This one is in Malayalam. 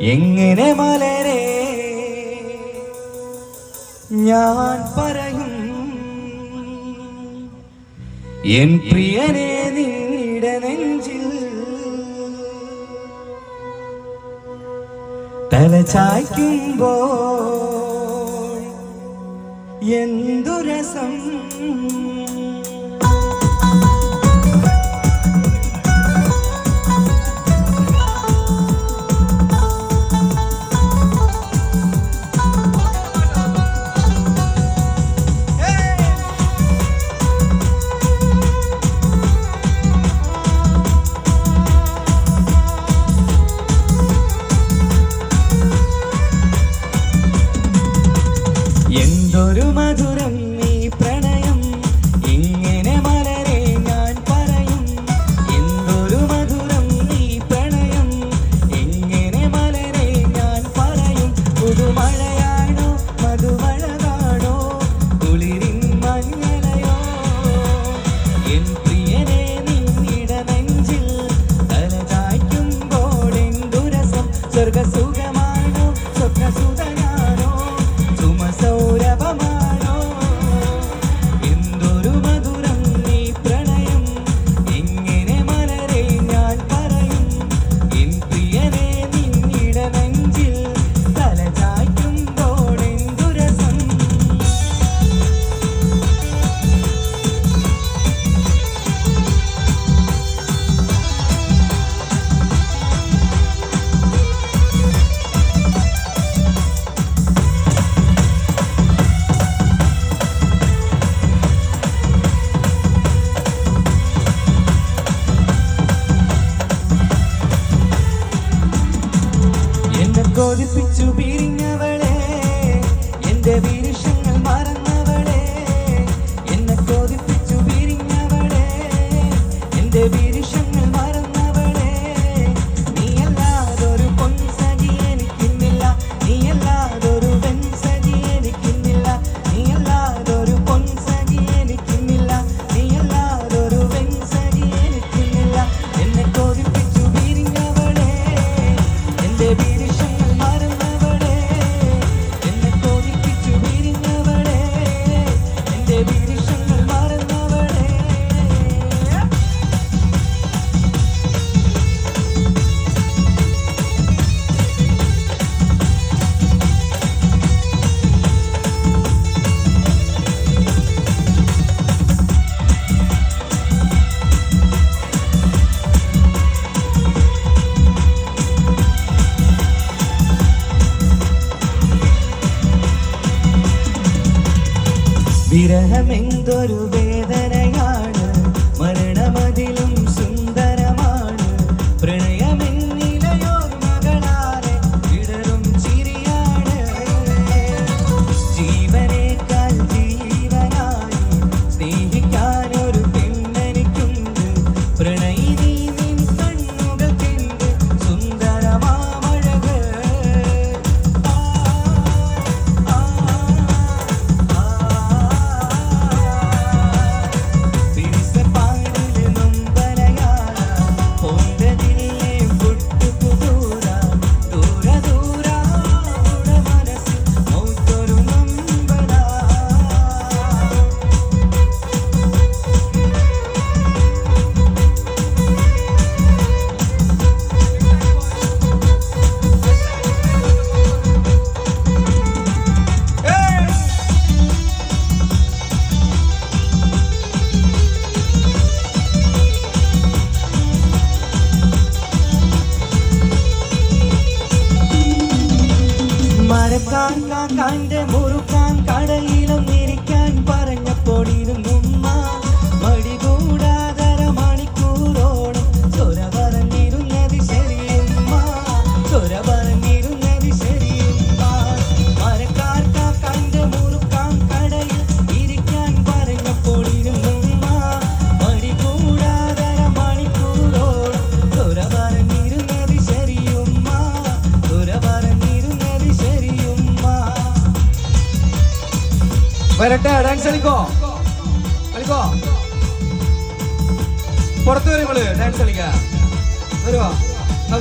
എങ്ങനെ മലരെ? ഞാൻ പറയും എൻ പ്രിയനെ നിന്നിട നെഞ്ചിൽ തലചായ്ക്കുമ്പോൾ എന്തു രസം? എന്തൊരു മധുരം ഈ പ്രണയം. ഇങ്ങനെ മലരെ ഞാൻ പറയും എന്തൊരു മധുരം ഈ പ്രണയം. എങ്ങനെ മലരെ ഞാൻ പറയും പുതുമഴയാണോ മധുമഴകാണോ കുളിരിൻ മഞ്ഞലയോ? എൻ പ്രിയനെ നിന്നിട നെഞ്ചിൽ തലചായ്ക്കുമ്പോൾ എന്തുരസം സ്വർഗസുഖമാണോ കൊതിപ്പിച്ചു പിരിഞ്ഞവളെ എന്റെ വിരുഷങ്ങൾ മറന്നവളെ എന്നെ കൊതിപ്പിച്ചു പിരിഞ്ഞവളെ എന്റെ വിരുഷങ്ങൾ വിരഹമെന്തൊരു വേദനയാണ് മരക്കാൻ കാക്കാന്റെ മുറുക്കാൻ കടലിലും ഇരിക്കാൻ പറഞ്ഞപ്പോൾ വരട്ടെ ഡാൻസ് കളിക്കോ? കളിക്കോ? പുറത്ത് വരുമ്പോൾ ഡാൻസ് കളിക്കാം വരുവാ. എന്നാ